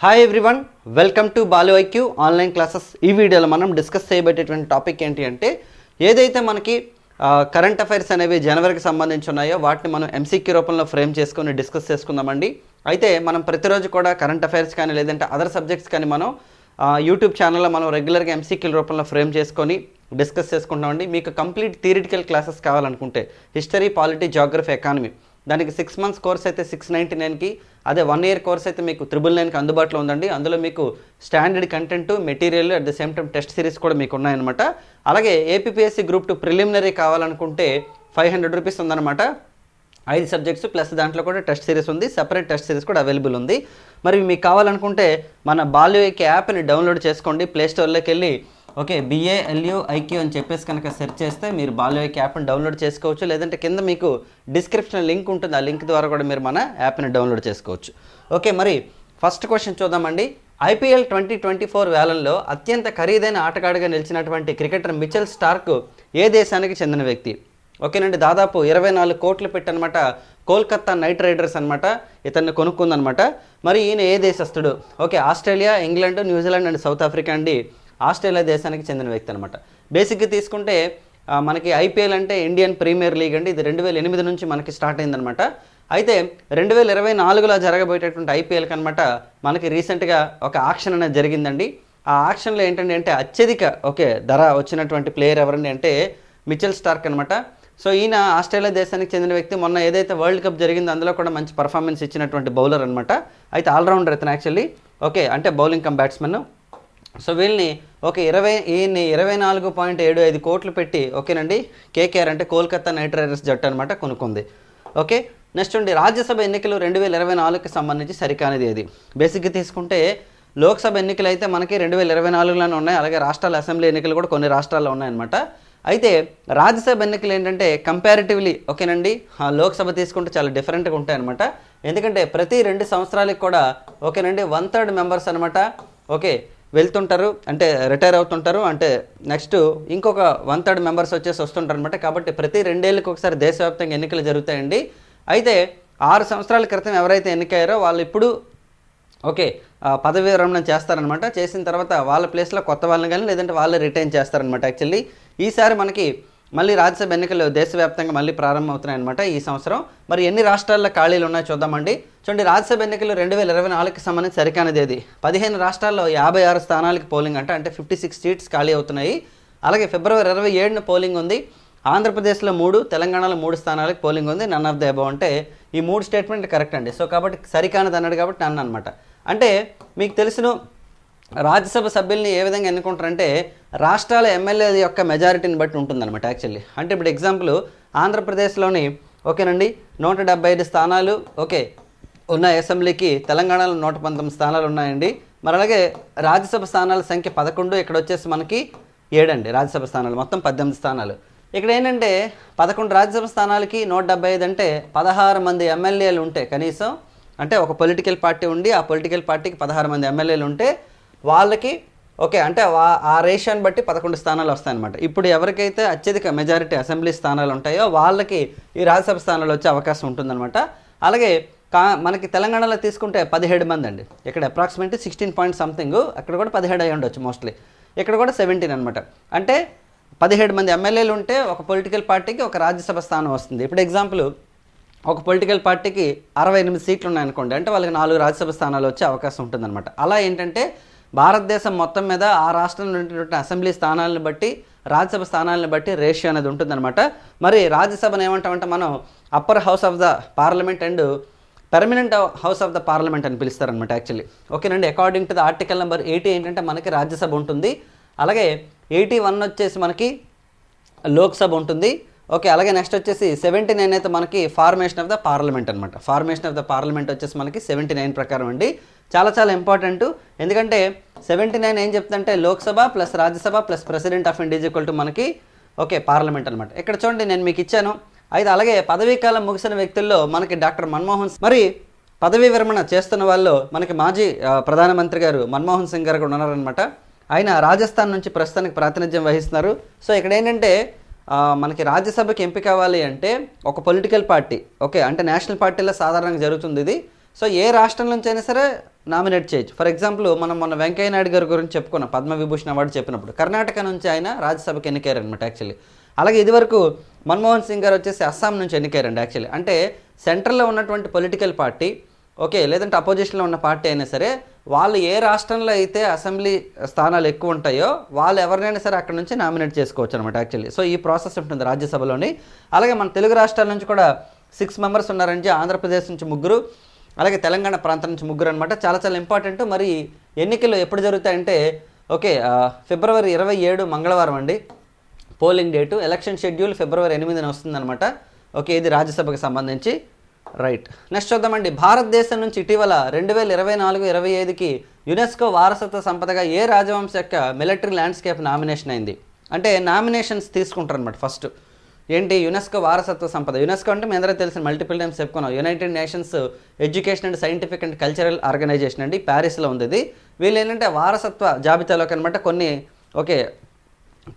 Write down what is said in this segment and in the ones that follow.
Hi everyone welcome to Balu IQ online classes ఈ వీడియోలో మనం డిస్కస్ చేయబడేటువంటి టాపిక్ ఏంటి అంటే ఏదైతే మనకి కరెంట్ అఫైర్స్ అనేవి జనవరికి సంబంధించి ఉన్నాయో వాటిని మనం ఎంసీక్యూ రూపంలో ఫ్రేమ్ చేసుకొని డిస్కస్ చేసుకుందామండి. అయితే మనం ప్రతిరోజు కూడా కరెంట్ అఫైర్స్ కానీ లేదంటే అదర్ సబ్జెక్ట్స్ కానీ మనం యూట్యూబ్ ఛానల్లో మనం రెగ్యులర్గా ఎంసీక్యూల రూపంలో ఫ్రేమ్ చేసుకొని డిస్కస్ చేసుకుంటామండి మీకు కంప్లీట్ థియరిటికల్ క్లాసెస్ కావాలనుకుంటే హిస్టరీ పాలిటీ జాగ్రఫీ ఎకానమీ దానికి సిక్స్ మంత్స్ కోర్స్ అయితే సిక్స్ నైంటీ నైన్కి అదే వన్ ఇయర్ కోర్స్ అయితే మీకు త్రిబుల్ నైన్కి అందుబాటులో ఉందండి. అందులో మీకు standard content material at the same time test series కూడా మీకు ఉన్నాయన్నమాట. అలాగే ఏపీపీఎస్సీ గ్రూప్ టూ ప్రిలిమినరీ కావాలనుకుంటే ఫైవ్ హండ్రెడ్ రూపీస్ ఉందన్నమాట. ఐదు సబ్జెక్ట్స్ ప్లస్ దాంట్లో కూడా టెస్ట్ సిరీస్ ఉంది. సెపరేట్ టెస్ట్ సిరీస్ కూడా అవైలబుల్ ఉంది. మరి మీకు కావాలనుకుంటే మన బాల్యూకి యాప్ని డౌన్లోడ్ చేసుకోండి. ప్లేస్టోర్లోకి వెళ్ళి ఓకే బిఏఎల్యూ ఐక్యూ అని చెప్పేసి కనుక సెర్చ్ చేస్తే మీరు బాల్యూకి యాప్ని డౌన్లోడ్ చేసుకోవచ్చు. లేదంటే కింద మీకు డిస్క్రిప్షన్ లింక్ ఉంటుంది. ఆ లింక్ ద్వారా కూడా మీరు మన యాప్ని డౌన్లోడ్ చేసుకోవచ్చు. ఓకే మరి ఫస్ట్ క్వశ్చన్ చూద్దామండి. ఐపీఎల్ ట్వంటీ ట్వంటీ ఫోర్ వేలంలో అత్యంత ఖరీదైన ఆటగాడిగా నిలిచినటువంటి క్రికెటర్ మిచెల్ స్టార్క్ ఏ దేశానికి చెందిన వ్యక్తి? ఓకేనండి దాదాపు ఇరవై నాలుగు కోట్లు పెట్టనమాట కోల్కత్తా నైట్ రైడర్స్ అనమాట ఇతన్ని కొనుక్కుందనమాట మరి ఈయన ఏ దేశస్తుడు okay Australia England New Zealand and South Africa అండి. ఆస్ట్రేలియా దేశానికి చెందిన వ్యక్తి అనమాట బేసిక్గా తీసుకుంటే మనకి ఐపీఎల్ అంటే ఇండియన్ ప్రీమియర్ లీగ్ అండి. ఇది రెండు వేల ఎనిమిది నుంచి మనకి స్టార్ట్ అయిందనమాట అయితే రెండు వేల ఇరవై నాలుగులో జరగబోయేటటువంటి ఐపీఎల్కి అనమాట మనకి రీసెంట్గా ఒక ఆక్షన్ అనేది జరిగిందండి. ఆ ఆక్షన్లో ఏంటంటే అంటే అత్యధిక ఓకే ధర వచ్చినటువంటి ప్లేయర్ ఎవరండి అంటే మిచెల్ స్టార్క్ అనమాట సో ఈయన ఆస్ట్రేలియా దేశానికి చెందిన వ్యక్తి. మొన్న ఏదైతే వరల్డ్ కప్ జరిగిందో అందులో కూడా మంచి పర్ఫార్మెన్స్ ఇచ్చినటువంటి బౌలర్ అనమాట అయితే ఆల్రౌండర్ ఇతను యాక్చువల్లీ. ఓకే అంటే బౌలింగ్ కమ్ బ్యాట్స్మెన్. సో వీళ్ళని ఒక ఇరవై ఈయన్ని ఇరవై నాలుగు పాయింట్ ఏడు ఐదు కోట్లు పెట్టి ఓకేనండి కేకేఆర్ అంటే కోల్కతా నైట్ రైడర్స్ జట్టు అనమాట కొనుక్కుంది. ఓకే నెక్స్ట్ ఉండి రాజ్యసభ ఎన్నికలు రెండు వేల ఇరవై నాలుగుకి సంబంధించి సరికానిది అది బేసిక్గా తీసుకుంటే లోక్సభ ఎన్నికలు అయితే మనకి రెండు వేల ఇరవై నాలుగులోనే ఉన్నాయి అలాగే రాష్ట్రాల అసెంబ్లీ ఎన్నికలు కూడా కొన్ని రాష్ట్రాల్లో ఉన్నాయన్నమాట. అయితే రాజ్యసభ ఎన్నికలు ఏంటంటే కంపారిటివ్లీ ఓకేనండి లోక్సభ తీసుకుంటే చాలా డిఫరెంట్గా ఉంటాయన్నమాట. ఎందుకంటే ప్రతి రెండు సంవత్సరాలకు కూడా ఓకేనండి వన్ థర్డ్ మెంబర్స్ అనమాట ఓకే వెళ్తుంటారు అంటే రిటైర్ అవుతుంటారు అంటే నెక్స్ట్ ఇంకొక వన్ థర్డ్ మెంబర్స్ వచ్చేసి వస్తుంటారు అనమాట కాబట్టి ప్రతి రెండేళ్ళకి ఒకసారి దేశవ్యాప్తంగా ఎన్నికలు జరుగుతాయండి. అయితే ఆరు సంవత్సరాల క్రితం ఎవరైతే ఎన్నికయ్యారో వాళ్ళు ఇప్పుడు ఓకే పదవీ పదవి విరమణ చేస్తారనమాట చేసిన తర్వాత వాళ్ళ ప్లేస్లో కొత్త వాళ్ళని కానీ లేదంటే వాళ్ళే రిటైన్ చేస్తారనమాట యాక్చువల్లీ ఈసారి మనకి మళ్ళీ రాజ్యసభ ఎన్నికలు దేశవ్యాప్తంగా మళ్ళీ ప్రారంభమవుతున్నాయన్నమాట ఈ సంవత్సరం. మరి ఎన్ని రాష్ట్రాల్లో ఖాళీలు ఉన్నాయో చూద్దామండి. చూడండి రాజ్యసభ ఎన్నికలు రెండు వేల ఇరవై నాలుగుకి సంబంధించి సరికానిది అది పదిహేను రాష్ట్రాల్లో యాభై ఆరు స్థానాలకి పోలింగ్ అంటే అంటే ఫిఫ్టీ సిక్స్ సీట్స్ ఖాళీ అవుతున్నాయి. అలాగే ఫిబ్రవరి ఇరవై ఏడున పోలింగ్ ఉంది. ఆంధ్రప్రదేశ్లో మూడు తెలంగాణలో మూడు స్థానాలకు పోలింగ్ ఉంది. నన్ ఆఫ్ ద అబౌ అంటే ఈ మూడు స్టేట్మెంట్ కరెక్ట్ అండి. సో కాబట్టి సరికానిది అన్నాడు కాబట్టి నన్ను అనమాట అంటే మీకు తెలిసిన రాజ్యసభ సభ్యుల్ని ఏ విధంగా ఎన్నుకుంటారంటే రాష్ట్రాల ఎమ్మెల్యే యొక్క మెజారిటీని బట్టి ఉంటుందన్నమాట యాక్చువల్లీ. అంటే ఇప్పుడు ఎగ్జాంపుల్ ఆంధ్రప్రదేశ్లోని ఓకేనండి నూట డెబ్బై ఐదు స్థానాలు ఓకే ఉన్న అసెంబ్లీకి తెలంగాణలో నూట పంతొమ్మిది స్థానాలు ఉన్నాయండి. మరి అలాగే రాజ్యసభ స్థానాల సంఖ్య పదకొండు ఇక్కడ వచ్చేసి మనకి ఏడండి రాజ్యసభ స్థానాలు మొత్తం పద్దెనిమిది స్థానాలు. ఇక్కడ ఏంటంటే పదకొండు రాజ్యసభ స్థానాలకి నూట డెబ్బై ఐదు అంటే పదహారు మంది ఎమ్మెల్యేలు ఉంటే కనీసం అంటే ఒక పొలిటికల్ పార్టీ ఉండి ఆ పొలిటికల్ పార్టీకి పదహారు మంది ఎమ్మెల్యేలు ఉంటే వాళ్ళకి ఓకే అంటే ఆ రేషియోని బట్టి పదకొండు స్థానాలు వస్తాయన్నమాట. ఇప్పుడు ఎవరికైతే అత్యధిక మెజారిటీ అసెంబ్లీ స్థానాలు ఉంటాయో వాళ్ళకి ఈ రాజ్యసభ స్థానాలు వచ్చే అవకాశం ఉంటుందన్నమాట. అలాగే కా మనకి తెలంగాణలో తీసుకుంటే పదిహేడు మంది అండి. ఇక్కడ అప్రాక్సిమేట్లీ సిక్స్టీన్ పాయింట్ సంథింగ్ అక్కడ కూడా పదిహేడు అయి ఉండొచ్చు మోస్ట్లీ ఇక్కడ కూడా సెవెంటీన్ అనమాట అంటే పదిహేడు మంది ఎమ్మెల్యేలు ఉంటే ఒక పొలిటికల్ పార్టీకి ఒక రాజ్యసభ స్థానం వస్తుంది. ఇప్పుడు ఎగ్జాంపుల్ ఒక పొలిటికల్ పార్టీకి అరవై ఎనిమిది సీట్లు ఉన్నాయనుకోండి అంటే వాళ్ళకి నాలుగు రాజ్యసభ స్థానాలు వచ్చే అవకాశం ఉంటుందన్నమాట. అలా ఏంటంటే భారతదేశం మొత్తం మీద ఆ రాష్ట్రంలో ఉన్నటువంటి అసెంబ్లీ స్థానాలను బట్టి రాజ్యసభ స్థానాలను బట్టి రేషియో అనేది ఉంటుందన్నమాట. మరి రాజ్యసభను ఏమంటామంటే మనం upper house of the parliament and permanent house of the parliament అని పిలుస్తారనమాట యాక్చువల్లీ. ఓకేనండి according to the article number eighty ఏంటంటే మనకి రాజ్యసభ ఉంటుంది. అలాగే ఎయిటీ వన్ వచ్చేసి మనకి లోక్సభ ఉంటుంది. ఓకే అలాగే నెక్స్ట్ వచ్చేసి సెవెంటీ నైన్ అయితే మనకి ఫార్మేషన్ ఆఫ్ ద పార్లమెంట్ అనమాట ఫార్మేషన్ ఆఫ్ ద పార్లమెంట్ వచ్చేసి మనకి సెవెంటీ నైన్ ప్రకారం అండి. చాలా చాలా ఇంపార్టెంట్ ఎందుకంటే సెవెంటీ నైన్ ఏం చెప్తుందంటే Lok Sabha plus Rajya Sabha plus president of India equal to మనకి ఓకే పార్లమెంట్ అనమాట ఇక్కడ చూడండి నేను మీకు ఇచ్చాను. అయితే అలాగే పదవీ కాలం ముగిసిన వ్యక్తుల్లో మనకి డాక్టర్ మన్మోహన్ మరి పదవీ విరమణ చేస్తున్న వాళ్ళు మనకి మాజీ ప్రధానమంత్రి గారు మన్మోహన్ సింగ్ గారు కూడా ఉన్నారనమాట ఆయన రాజస్థాన్ నుంచి ప్రస్తుతానికి ప్రాతినిధ్యం వహిస్తున్నారు. సో ఇక్కడ ఏంటంటే మనకి రాజ్యసభకి ఎంపిక అవ్వాలి అంటే ఒక పొలిటికల్ పార్టీ ఓకే అంటే నేషనల్ పార్టీలో సాధారణంగా జరుగుతుంది ఇది. సో ఏ రాష్ట్రం నుంచి అయినా సరే నామినేట్ చేయొచ్చు. ఫర్ ఎగ్జాంపుల్ మనం మొన్న వెంకయ్య నాయుడు గారి గురించి చెప్పుకున్నాం పద్మవిభూషణ్ అవార్డు చెప్పినప్పుడు. కర్ణాటక నుంచి ఆయన రాజ్యసభకి ఎన్నికారు అనమాట యాక్చువల్లీ అలాగే ఇదివరకు మన్మోహన్ సింగ్ గారు వచ్చేసి అస్సాం నుంచి ఎన్నికయ్యారండి యాక్చువల్లీ అంటే సెంట్రల్లో ఉన్నటువంటి పొలిటికల్ పార్టీ ఓకే లేదంటే అపోజిషన్లో ఉన్న పార్టీ అయినా సరే వాళ్ళు ఏ రాష్ట్రంలో అయితే అసెంబ్లీ స్థానాలు ఎక్కువ ఉంటాయో వాళ్ళు ఎవరినైనా సరే అక్కడ నుంచి నామినేట్ చేసుకోవచ్చు అనమాట యాక్చువల్లీ. సో ఈ ప్రాసెస్ ఉంటుంది రాజ్యసభలోని. అలాగే మన తెలుగు రాష్ట్రాల నుంచి కూడా సిక్స్ మెంబర్స్ ఉన్నారని ఆంధ్రప్రదేశ్ నుంచి ముగ్గురు అలాగే తెలంగాణ ప్రాంతం నుంచి ముగ్గురు అనమాట చాలా చాలా ఇంపార్టెంట్. మరి ఎన్నికలు ఎప్పుడు జరుగుతాయంటే ఓకే ఫిబ్రవరి ఇరవై ఏడు మంగళవారం అండి. పోలింగ్ డేటు ఎలక్షన్ షెడ్యూల్ ఫిబ్రవరి ఎనిమిదిన వస్తుందన్నమాట. ఓకే ఇది రాజ్యసభకు సంబంధించి. రైట్ నెక్స్ట్ చూద్దామండి. భారతదేశం నుంచి ఇటీవల రెండు వేల ఇరవై నాలుగు ఇరవై ఐదుకి యునెస్కో వారసత్వ సంపదగా ఏ రాజవంశ యొక్క మిలిటరీ ల్యాండ్స్కేప్ నామినేషన్ అయింది? అంటే నామినేషన్స్ తీసుకుంటారు అనమాట ఫస్ట్. ఏంటి? యునెస్కో వారసత్వ సంపద. యునెస్కో అంటే మీ అందరూ తెలిసిన మల్టిపుల్ టైమ్స్ చెప్పుకున్నాం. United Nations Education and Scientific and Cultural Organization అండి. ప్యారిస్లో ఉంది ఇది. వీళ్ళు ఏంటంటే వారసత్వ జాబితాలోకి అనమాట కొన్ని ఓకే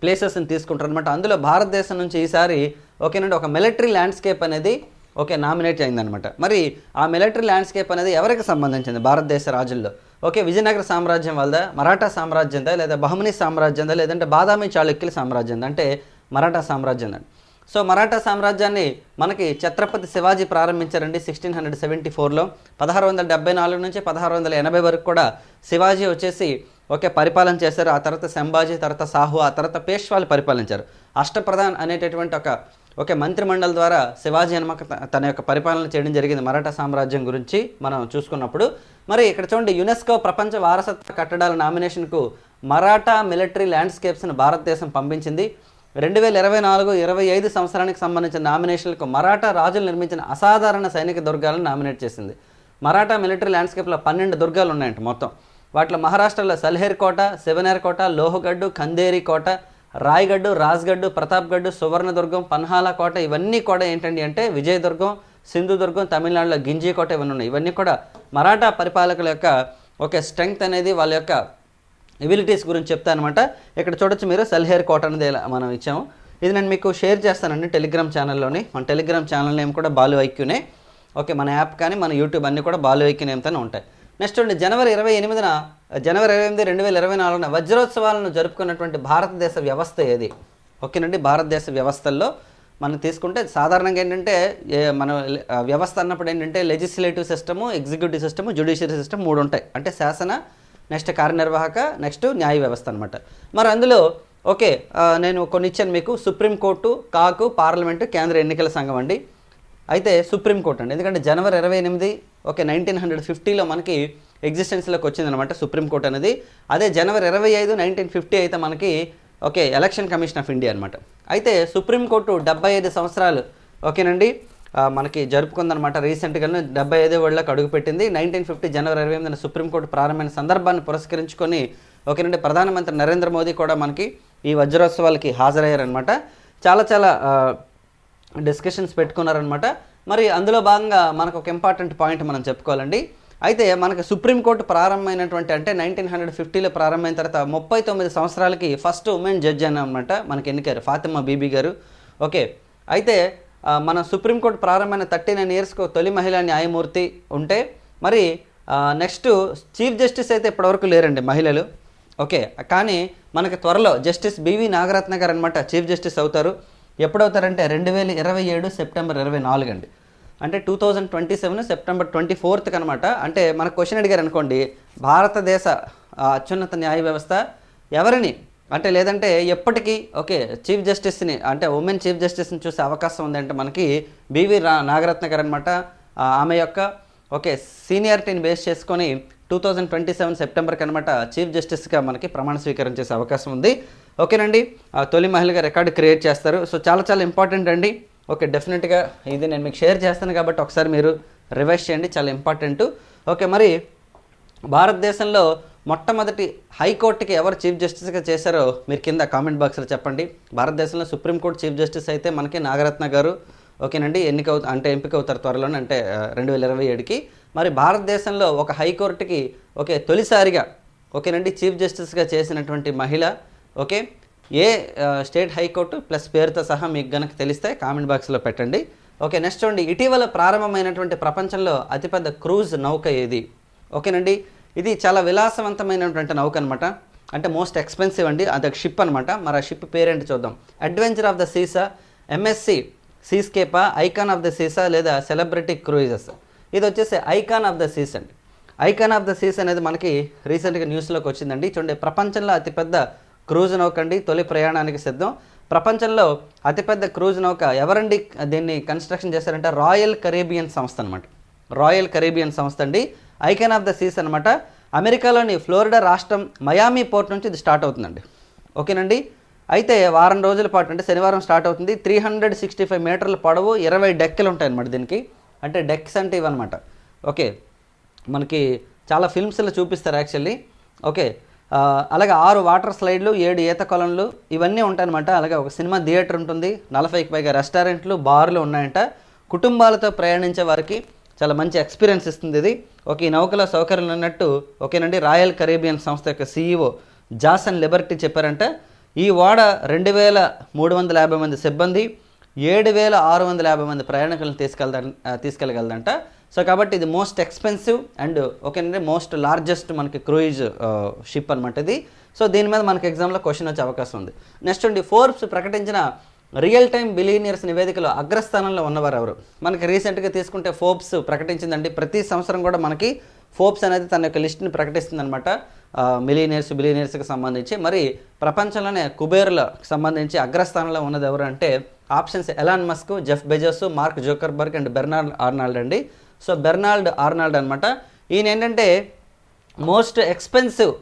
ప్లేసెస్ని తీసుకుంటారు అనమాట అందులో భారతదేశం నుంచి ఈసారి ఓకేనండి ఒక మిలిటరీ ల్యాండ్స్కేప్ అనేది ఓకే నామినేట్ అయిందనమాట. మరి ఆ మిలిటరీ ల్యాండ్స్కేప్ అనేది ఎవరికి సంబంధించింది? భారతదేశ రాజుల్లో. ఓకే విజయనగర సామ్రాజ్యం వల్ల మరాఠా సామ్రాజ్యందా లేదా బహుమని సామ్రాజ్యందా లేదంటే బాదామి చాళుక్యుల సామ్రాజ్యం అంటే మరాఠా సామ్రాజ్యం అండి సో మరాఠా సామ్రాజ్యాన్ని మనకి ఛత్రపతి శివాజీ ప్రారంభించారండి సిక్స్టీన్ హండ్రెడ్ సెవెంటీ ఫోర్లో. పదహారు వందల డెబ్బై నాలుగు నుంచి పదహారు వందల ఎనభై వరకు కూడా శివాజీ వచ్చేసి ఓకే పరిపాలన చేశారు ఆ తర్వాత సంభాజీ తర్వాత సాహు ఆ తర్వాత పేష్వాలు పరిపాలించారు. అష్టప్రధాన్ అనేటటువంటి ఒక ఓకే మంత్రిమండలి ద్వారా శివాజీ హనుమక తన యొక్క పరిపాలన చేయడం జరిగింది మరాఠా సామ్రాజ్యం గురించి మనం చూసుకున్నప్పుడు. మరి ఇక్కడ చూడండి యునెస్కో ప్రపంచ వారసత్వ కట్టడాల నామినేషన్కు మరాఠా మిలిటరీ ల్యాండ్స్కేప్స్ను భారతదేశం పంపించింది. రెండు వేల ఇరవై నాలుగు ఇరవై ఐదు సంవత్సరానికి సంబంధించిన నామినేషన్లకు మరాఠా రాజులు నిర్మించిన అసాధారణ సైనిక దుర్గాలను నామినేట్ చేసింది. మరాఠా మిలిటరీ ల్యాండ్స్కేప్లో పన్నెండు దుర్గాలు ఉన్నాయంట మొత్తం. వాటిలో మహారాష్ట్రలో సల్హేర్ కోట శివనేర్ కోట లోహగడ్డు కందేరి కోట రాయ్గడ్డు రాజ్గడ్డు ప్రతాప్గడ్డు సువర్ణదుర్గం పన్హాల కోట ఇవన్నీ కూడా ఏంటండి అంటే విజయదుర్గం సింధుదుర్గం తమిళనాడులో గింజీ కోట ఇవన్నీ ఉన్నాయి. ఇవన్నీ కూడా మరాఠా పరిపాలకుల యొక్క ఒక స్ట్రెంగ్త్ అనేది వాళ్ళ యొక్క ఎబిలిటీస్ గురించి చెప్తాను అనమాట ఇక్కడ చూడొచ్చు మీరు సల్హేర్ కోట అనేది మనం ఇచ్చాము. ఇది నేను మీకు షేర్ చేస్తానండి టెలిగ్రామ్ ఛానల్లోని. మన టెలిగ్రామ్ ఛానల్ నేమ్ కూడా బాలు ఐక్యూనే. ఓకే మన యాప్ కానీ మన యూట్యూబ్ అన్నీ కూడా బాలు ఐక్యూ నేమ్తోనే ఉంటాయి. నెక్స్ట్ అండి జనవరి ఇరవై ఎనిమిదిన జనవరి ఇరవై ఎనిమిది రెండు వేల ఇరవై నాలుగున వజ్రోత్సవాలను జరుపుకున్నటువంటి భారతదేశ వ్యవస్థ ఏది? ఓకేనండి భారతదేశ వ్యవస్థల్లో మనం తీసుకుంటే సాధారణంగా ఏంటంటే మన వ్యవస్థ అన్నప్పుడు ఏంటంటే legislative system executive system judiciary system మూడు ఉంటాయి. అంటే శాసన నెక్స్ట్ కార్యనిర్వాహక నెక్స్ట్ న్యాయ వ్యవస్థ అనమాట మరి అందులో ఓకే నేను కొన్ని ఇచ్చాను మీకు. సుప్రీంకోర్టు కాకు పార్లమెంటు కేంద్ర ఎన్నికల సంఘం అండి. అయితే సుప్రీంకోర్టు అండి. ఎందుకంటే జనవరి ఇరవై ఎనిమిది ఓకే నైన్టీన్ హండ్రెడ్ ఫిఫ్టీలో మనకి ఎగ్జిస్టెన్స్లోకి వచ్చిందనమాట సుప్రీంకోర్టు అనేది. అదే జనవరి ఇరవై ఐదు నైన్టీన్ ఫిఫ్టీ అయితే మనకి okay election commission of India అనమాట అయితే సుప్రీంకోర్టు డెబ్బై ఐదు సంవత్సరాలు ఓకేనండి? మనకి జరుపుకుందనమాట రీసెంట్గానే డెబ్బై ఐదో ఏళ్ళకి అడుగుపెట్టింది నైన్టీన్ ఫిఫ్టీ జనవరి ఇరవై ఎనిమిదిన సుప్రీంకోర్టు ప్రారంభమైన సందర్భాన్ని పురస్కరించుకొని ఓకేనండి ప్రధానమంత్రి నరేంద్ర మోదీ కూడా మనకి ఈ వజ్రోత్సవాలకి హాజరయ్యారనమాట చాలా చాలా డిస్కషన్స్ పెట్టుకున్నారనమాట మరి అందులో భాగంగా మనకు ఒక ఇంపార్టెంట్ పాయింట్ మనం చెప్పుకోవాలండి. అయితే మనకు సుప్రీంకోర్టు ప్రారంభమైనటువంటి అంటే నైన్టీన్ హండ్రెడ్ ఫిఫ్టీలో ప్రారంభమైన తర్వాత ముప్పై తొమ్మిది సంవత్సరాలకి ఫస్ట్ ఉమెన్ జడ్జి అనమాట మనకి ఎన్నికారు ఫాతిమా బీబీ గారు. ఓకే. అయితే మన సుప్రీంకోర్టు ప్రారంభమైన థర్టీ నైన్ ఇయర్స్కు తొలి మహిళా న్యాయమూర్తి ఉంటే మరి నెక్స్ట్ చీఫ్ జస్టిస్ అయితే ఇప్పటివరకు లేరండి మహిళలు. ఓకే. కానీ మనకి త్వరలో జస్టిస్ బివి నాగరత్న గారు అనమాట చీఫ్ జస్టిస్ అవుతారు. ఎప్పుడవుతారంటే రెండు వేల ఇరవై ఏడు సెప్టెంబర్ ఇరవై నాలుగు అండి అంటే two thousand twenty seven September twenty ఫోర్త్కి అనమాట అంటే మన క్వశ్చన్ అడిగారు అనుకోండి భారతదేశ అత్యున్నత న్యాయ వ్యవస్థ ఎవరిని? అంటే లేదంటే ఎప్పటికీ ఓకే చీఫ్ జస్టిస్ని అంటే ఉమెన్ చీఫ్ జస్టిస్ని చూసే అవకాశం ఉందంటే మనకి బీవీ రా నాగరత్న గారు అనమాట ఆమె యొక్క ఓకే సీనియారిటీని బేస్ చేసుకొని టూ థౌజండ్ ట్వంటీ సెవెన్ సెప్టెంబర్కి అనమాట చీఫ్ జస్టిస్గా మనకి ప్రమాణ స్వీకారం చేసే అవకాశం ఉంది. ఓకేనండి. ఆ, తొలి మహిళగా రికార్డు క్రియేట్ చేస్తారు. సో చాలా చాలా ఇంపార్టెంట్ అండి. ఓకే డెఫినెట్గా ఇది నేను మీకు షేర్ చేస్తాను కాబట్టి ఒకసారి మీరు రివైజ్ చేయండి. చాలా ఇంపార్టెంట్. ఓకే మరి భారతదేశంలో మొట్టమొదటి హైకోర్టుకి ఎవరు చీఫ్ జస్టిస్గా చేశారో మీరు కింద కామెంట్ బాక్స్లో చెప్పండి. భారతదేశంలో సుప్రీంకోర్టు చీఫ్ జస్టిస్ అయితే మనకి నాగరత్న గారు ఓకేనండి ఎన్నిక అంటే ఎంపిక అవుతారు త్వరలోనే అంటే రెండు వేల ఇరవై ఏడుకి. మరి భారతదేశంలో ఒక హైకోర్టుకి ఓకే తొలిసారిగా ఓకేనండి చీఫ్ జస్టిస్గా చేసినటువంటి మహిళ ఓకే? ఏ స్టేట్ హైకోర్టు ప్లస్ పేరుతో సహా మీకు గనక తెలిస్తే కామెంట్ బాక్స్లో పెట్టండి. ఓకే నెక్స్ట్ చూడండి. ఇటీవల ప్రారంభమైనటువంటి ప్రపంచంలో అతిపెద్ద క్రూజ్ నౌక ఏది? ఓకేనండి. ఇది చాలా విలాసవంతమైనటువంటి నౌక అనమాట అంటే మోస్ట్ ఎక్స్పెన్సివ్ అండి. అది షిప్ అనమాట మరి ఆ షిప్ పేరేంటి చూద్దాం. Adventure of the seas MSC సీస్కేపా icon of the seas లేదా సెలబ్రిటీ క్రూయిజెస్ ఇది వచ్చేసి ఐకాన్ ఆఫ్ ద సీస్ అండి. ఐకాన్ ఆఫ్ ద సీస్ అనేది మనకి రీసెంట్గా న్యూస్లోకి వచ్చిందండి. చూడండి ప్రపంచంలో అతిపెద్ద క్రూజ్ నౌక అండి తొలి ప్రయాణానికి సిద్ధం. ప్రపంచంలో అతిపెద్ద క్రూజ్ నౌక ఎవరండి? దీన్ని కన్స్ట్రక్షన్ చేశారంటే రాయల్ కరేబియన్ సంస్థ అనమాట రాయల్ కరేబియన్ సంస్థ అండి. ఐకాన్ ఆఫ్ ద సీస్ అనమాట అమెరికాలోని ఫ్లోరిడా రాష్ట్రం మయామి పోర్ట్ నుంచి ఇది స్టార్ట్ అవుతుందండి. ఓకేనండి? అయితే వారం రోజుల పాటు అంటే శనివారం స్టార్ట్ అవుతుంది. త్రీ హండ్రెడ్ సిక్స్టీ ఫైవ్ మీటర్ల పొడవు ఇరవై డెక్కలు ఉంటాయన్నమాట దీనికి. అంటే డెక్స్ అంటే ఇవన్నమాట. ఓకే. మనకి చాలా ఫిల్మ్స్లో చూపిస్తారు యాక్చువల్లీ ఓకే. అలాగే ఆరు వాటర్ స్లైడ్లు ఏడు ఈత కొలంలు ఇవన్నీ ఉంటాయన్నమాట. అలాగే ఒక సినిమా థియేటర్ ఉంటుంది నలభైకి పైగా రెస్టారెంట్లు బార్లు ఉన్నాయంట. కుటుంబాలతో ప్రయాణించే వారికి చాలా మంచి ఎక్స్పీరియన్స్ ఇస్తుంది ఇది. ఒక ఈ నౌకలో సౌకర్యం ఉన్నట్టు ఓకేనండి రాయల్ కరేబియన్ సంస్థ యొక్క సీఈఓ జాసన్ లిబర్టీ చెప్పారంటే. ఈ ఓడ రెండు వేల మూడు వందల యాభై మంది సిబ్బంది ఏడు వేల ఆరు వందల యాభై మంది ప్రయాణికులను తీసుకెళ్దా తీసుకెళ్ళగలదంట. సో కాబట్టి ఇది మోస్ట్ ఎక్స్పెన్సివ్ అండ్ ఓకేనంటే మోస్ట్ లార్జెస్ట్ మనకి క్రూయిజ్ షిప్ అనమాట ఇది. సో దీని మీద మనకి ఎగ్జామ్లో క్వశ్చన్ వచ్చే అవకాశం ఉంది. నెక్స్ట్ ఉండి ఫోర్బ్స్ ప్రకటించిన రియల్ టైమ్ బిలీనియర్స్ నివేదికలో అగ్రస్థానంలో ఉన్నవారు ఎవరు? మనకి రీసెంట్గా తీసుకుంటే ఫోర్బ్స్ ప్రకటించిందండి. ప్రతి సంవత్సరం కూడా మనకి ఫోర్బ్స్ అనేది తన యొక్క లిస్ట్ని ప్రకటిస్తుందనమాట మిలీనియర్స్ బిలీనియర్స్కి సంబంధించి. మరి ప్రపంచంలోనే కుబేర్లకు సంబంధించి అగ్రస్థానంలో ఉన్నది ఎవరు అంటే options Elon Musk Jeff Bezos Mark Zuckerberg and Bernard Arnault అండి. సో బెర్నాల్డ్ ఆర్నాల్డ్ అనమాట ఈయన ఏంటంటే మోస్ట్ ఎక్స్పెన్సివ్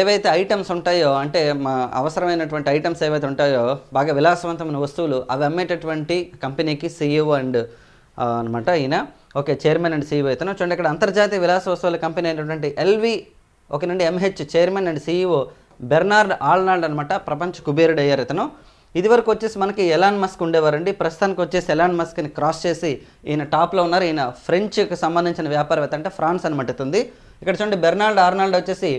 ఏవైతే ఐటమ్స్ ఉంటాయో అంటే మా అవసరమైనటువంటి ఐటమ్స్ ఏవైతే ఉంటాయో బాగా విలాసవంతమైన వస్తువులు అవి అమ్మేటటువంటి కంపెనీకి సీఈఓ అండ్ అనమాట ఈయన. ఓకే చైర్మన్ అండ్ సీఈఓ అయితే చూడండి ఇక్కడ అంతర్జాతీయ విలాస వస్తువుల కంపెనీ అయినటువంటి ఎల్వి ఓకేనండి MH chairman and CEO Bernard Arnault అనమాట ప్రపంచ కుబేరుడు అయ్యారు ఇతను. ఇదివరకు వచ్చేసి మనకి ఎలాన్ మస్క్ ఉండేవారండి. ప్రస్తుతానికి వచ్చేసి ఎలాన్ మస్క్ని క్రాస్ చేసి ఈయన టాప్లో ఉన్నారు. ఈయన ఫ్రెంచ్కి సంబంధించిన వ్యాపారవేత్త అంటే ఫ్రాన్స్ అనమాట ఉంది ఇక్కడ చూడండి బెర్నాల్డ్ ఆర్నాల్డ్ వచ్చేసి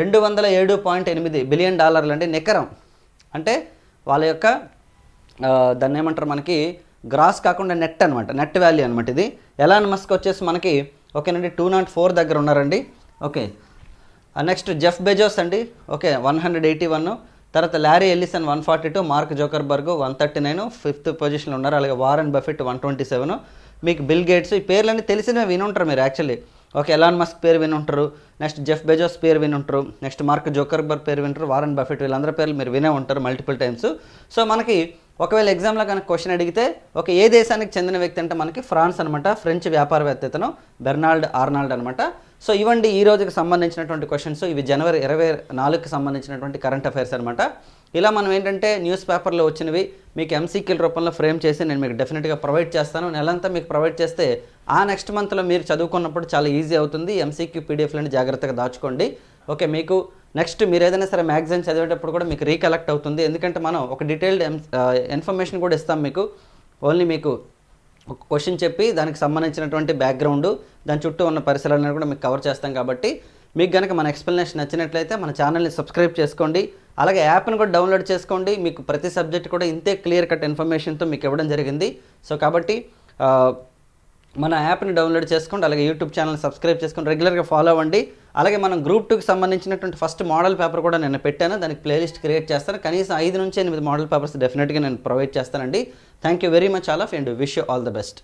రెండు వందల ఏడు పాయింట్ ఎనిమిది బిలియన్ డాలర్లు అండి నికరం. అంటే వాళ్ళ యొక్క దాన్ని ఏమంటారు మనకి గ్రాస్ కాకుండా నెట్ అనమాట నెట్ వాల్యూ అనమాట ఇది. ఎలాన్ మస్క్ వచ్చేసి మనకి ఓకేనండి టూ నాట్ ఫోర్ దగ్గర ఉన్నారండి. ఓకే. నెక్స్ట్ జెఫ్ బెజోస్ అండి. Okay one hundred eighty one. తర్వాత Larry Ellison one forty two Mark Zuckerberg one thirty nine fifth పొజిషన్లో ఉన్నారు. అలాగే Warren Buffett one twenty seven. మీకు బిల్ గేట్స్ ఈ పేర్లన్నీ తెలిసినవి వినుంటారు మీరు యాక్చువల్లీ. ఓకే ఎలాన్ మస్క్ పేరు వినుంటారు నెక్స్ట్ జెఫ్ బెజోస్ పేరు వినుంటారు నెక్స్ట్ మార్క్ జోకర్బర్గ్ పేరు వింటారు వారన్ బఫెట్ వీళ్ళందరి పేర్లు మీరు వినే ఉంటారు మల్టిపుల్ టైమ్స్. సో మనకి ఒకవేళ ఎగ్జామ్లో కనుక క్వశ్చన్ అడిగితే ఒక ఏ దేశానికి చెందిన వ్యక్తి అంటే మనకి ఫ్రాన్స్ అనమాట ఫ్రెంచ్ వ్యాపారవేత్త ఇతను బెర్నాల్డ్ ఆర్నాల్డ్ అనమాట సో ఇవ్వండి ఈ రోజుకి సంబంధించినటువంటి క్వశ్చన్స్ ఇవి జనవరి ఇరవై నాలుగుకి సంబంధించినటువంటి కరెంట్ అఫైర్స్ అనమాట ఇలా మనం ఏంటంటే న్యూస్ పేపర్లో వచ్చినవి మీకు ఎంసీక్యూల రూపంలో ఫ్రేమ్ చేసి నేను మీకు డెఫినెట్గా ప్రొవైడ్ చేస్తాను. నెలంతా మీకు ప్రొవైడ్ చేస్తే ఆ నెక్స్ట్ మంత్లో మీరు చదువుకున్నప్పుడు చాలా ఈజీ అవుతుంది. ఎంసీక్యూ పీడిఎఫ్లని జాగ్రత్తగా దాచుకోండి. ఓకే మీకు నెక్స్ట్ మీరు ఏదైనా సరే మ్యాగజైన్ చదివేటప్పుడు కూడా మీకు రీకలెక్ట్ అవుతుంది. ఎందుకంటే మనం ఒక డీటెయిల్డ్ ఇన్ఫర్మేషన్ కూడా ఇస్తాం మీకు. ఓన్లీ మీకు ఒక క్వశ్చన్ చెప్పి దానికి సంబంధించినటువంటి బ్యాక్గ్రౌండ్ దాని చుట్టూ ఉన్న పరిసరాలను కూడా మీకు కవర్ చేస్తాం కాబట్టి మీకు కనుక మన ఎక్స్ప్లెనేషన్ నచ్చినట్లయితే మన ఛానల్ని సబ్స్క్రైబ్ చేసుకోండి. అలాగే యాప్ని కూడా డౌన్లోడ్ చేసుకోండి. మీకు ప్రతి సబ్జెక్ట్ కూడా ఇంతే క్లియర్ కట్ ఇన్ఫర్మేషన్తో మీకు ఇవ్వడం జరిగింది. సో కాబట్టి మన యాప్ని డౌన్లోడ్ చేసుకోండి అలాగే యూట్యూబ్ ఛానల్ సబ్స్క్రైబ్ చేసుకొని రెగ్యులర్గా ఫాలో అవ్వండి. అలాగే మనం గ్రూప్ టూకి సంబంధించినటువంటి ఫస్ట్ మోడల్ పేపర్ కూడా నేను పెట్టాను. దానికి ప్లేలిస్ట్ క్రియేట్ చేస్తాను. కనీసం ఐదు నుంచి ఎనిమిది మోడల్ పేపర్స్ డెఫినెట్గా నేను ప్రొవైడ్ చేస్తానండి. Thank you very much all of and wish you all the best.